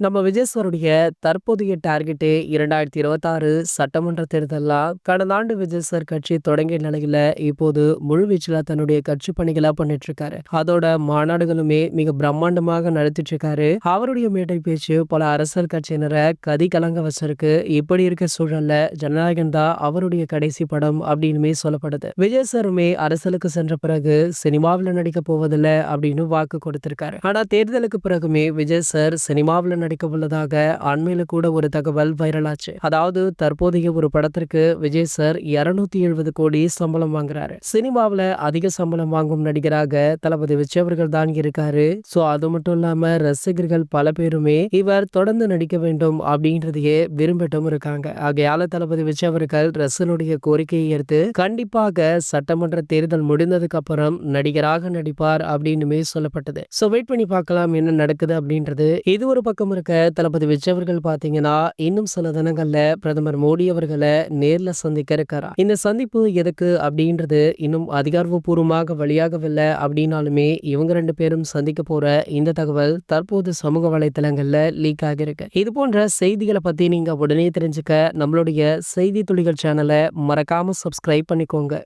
நம்ம விஜய் சாருடைய தற்போதைய டார்கெட்டு இரண்டாயிரத்தி இருபத்தாறு சட்டமன்ற தேர்தல்லாம் கடந்த ஆண்டு விஜய் சார் கட்சி தொடங்கிய நிலையில இப்போது முழுவீச்சில் தன்னுடைய கட்சி பணிகளா பண்ணிட்டு இருக்காரு அதோட மாநாடுகளுமே மிக பிரம்மாண்டமாக நடத்திட்டு இருக்காரு அவருடைய மேடை பேச்சு பல அரசியல் கட்சியினரை கதி கலங்க வச்சிருக்கு. இப்படி இருக்க சூழல்ல ஜனநாயகன் தான் அவருடைய கடைசி படம் அப்படின்னுமே சொல்லப்படுது. விஜய் சாருமே அரசியலுக்கு சென்ற பிறகு சினிமாவில் நடிக்க போவதில்லை அப்படின்னு வாக்கு கொடுத்திருக்காரு. ஆனா தேர்தலுக்கு பிறகுமே விஜய் சார் சினிமாவில் நடிக்க உள்ளதாக அண்மையில கூட ஒரு தகவல் வைரலாச்சு அதாவது தற்போதைய ஒரு படத்திற்கு விஜய் சார் இருநூத்தி எழுபது கோடி சம்பளம் வாங்குறாரு. சினிமாவுல அதிக சம்பளம் வாங்கும் நடிகராக தளபதி விஜய் அவர்கள் தான் இருக்காரு. சோ அது மட்டும் இல்லாம ரசிகர்கள் பல பேருமே இவர் தொடர்ந்து நடிக்க வேண்டும் அப்படின்றதையே விரும்பிட்டும் இருக்காங்க. ஆகையால தளபதி விஜய் அவர்கள் ரசனுடைய கோரிக்கையை ஏற்று கண்டிப்பாக சட்டமன்ற தேர்தல் முடிந்ததுக்கு அப்புறம் நடிகராக நடிப்பார் அப்படின்னுமே சொல்லப்பட்டது. சோ வெயிட் பண்ணி பார்க்கலாம் என்ன நடக்குது அப்படின்றது. இது ஒரு பக்கம் இருக்க தளபதி விஜய் அவர்கள் பாத்தீங்கன்னா இன்னும் சில தினங்கள்ல பிரதமர் மோடி அவர்களை நேர்ல சந்திக்க இருக்காரா? இந்த சந்திப்பு எதுக்கு அப்படின்றது இன்னும் அதிகாரப்பூர்வமாக வெளியாகவில்லை. அப்படின்னாலுமே இவங்க ரெண்டு பேரும் சந்திக்க போற இந்த தகவல் தற்போது சமூக வலைதளங்கள்ல லீக் ஆகியிருக்கு. இது போன்ற செய்திகளை பத்தி நீங்க உடனே தெரிஞ்சுக்க நம்மளுடைய செய்தி துளிகள் சேனலை மறக்காம சப்ஸ்கிரைப் பண்ணிக்கோங்க.